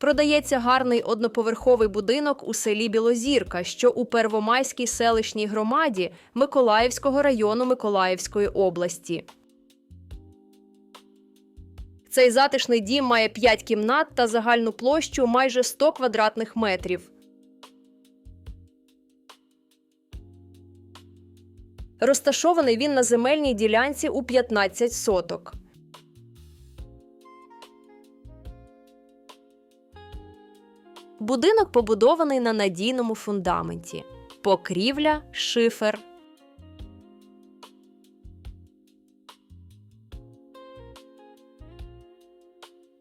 Продається гарний одноповерховий будинок у селі Білозірка, що у Первомайській селищній громаді Миколаївського району Миколаївської області. Цей затишний дім має 5 кімнат та загальну площу майже 100 квадратних метрів. Розташований він на земельній ділянці у 15 соток. Будинок побудований на надійному фундаменті. Покрівля, шифер.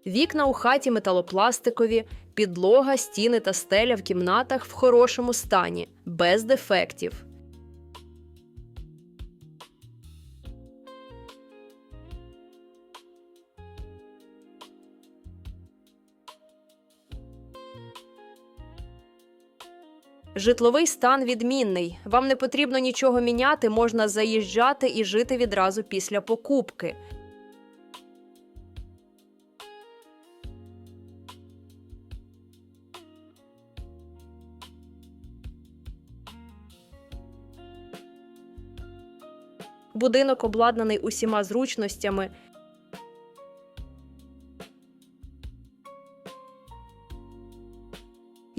Вікна у хаті металопластикові, підлога, стіни та стеля в кімнатах в хорошому стані, без дефектів. Житловий стан відмінний. Вам не потрібно нічого міняти, можна заїжджати і жити відразу після покупки. Будинок обладнаний усіма зручностями.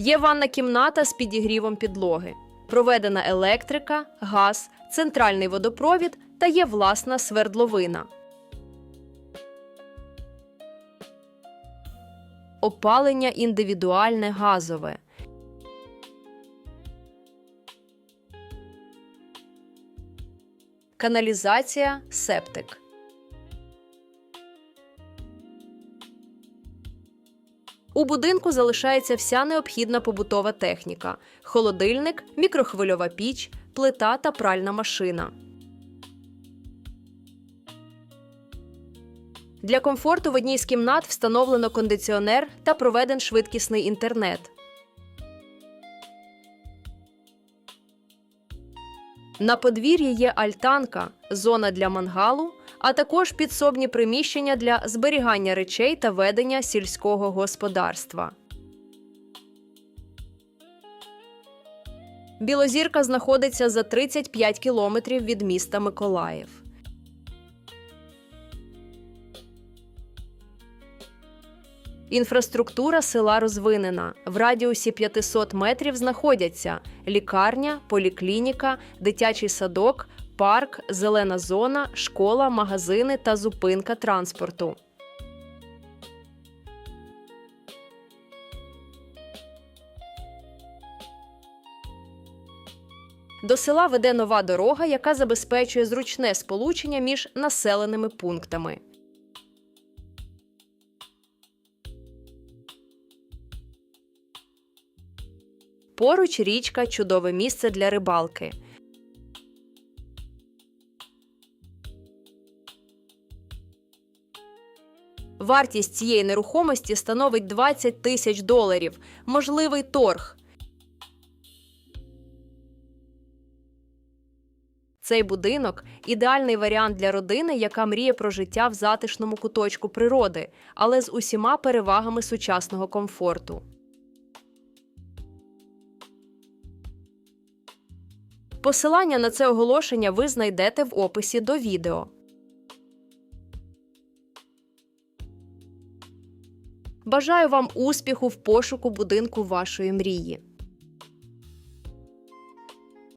Є ванна кімната з підігрівом підлоги. Проведена електрика, газ, центральний водопровід та є власна свердловина. Опалення індивідуальне газове. Каналізація, септик. У будинку залишається вся необхідна побутова техніка: холодильник, мікрохвильова піч, плита та пральна машина. Для комфорту в одній з кімнат встановлено кондиціонер та проведен швидкісний інтернет. На подвір'ї є альтанка, зона для мангалу, а також підсобні приміщення для зберігання речей та ведення сільського господарства. Білозірка знаходиться за 35 кілометрів від міста Миколаїв. Інфраструктура села розвинена. В радіусі 500 метрів знаходяться лікарня, поліклініка, дитячий садок, парк, зелена зона, школа, магазини та зупинка транспорту. До села веде нова дорога, яка забезпечує зручне сполучення між населеними пунктами. Поруч річка чудове місце для рибалки. Вартість цієї нерухомості становить 20 тисяч доларів. Можливий торг. Цей будинок ідеальний варіант для родини, яка мріє про життя в затишному куточку природи, але з усіма перевагами сучасного комфорту. Посилання на це оголошення ви знайдете в описі до відео. Бажаю вам успіху в пошуку будинку вашої мрії.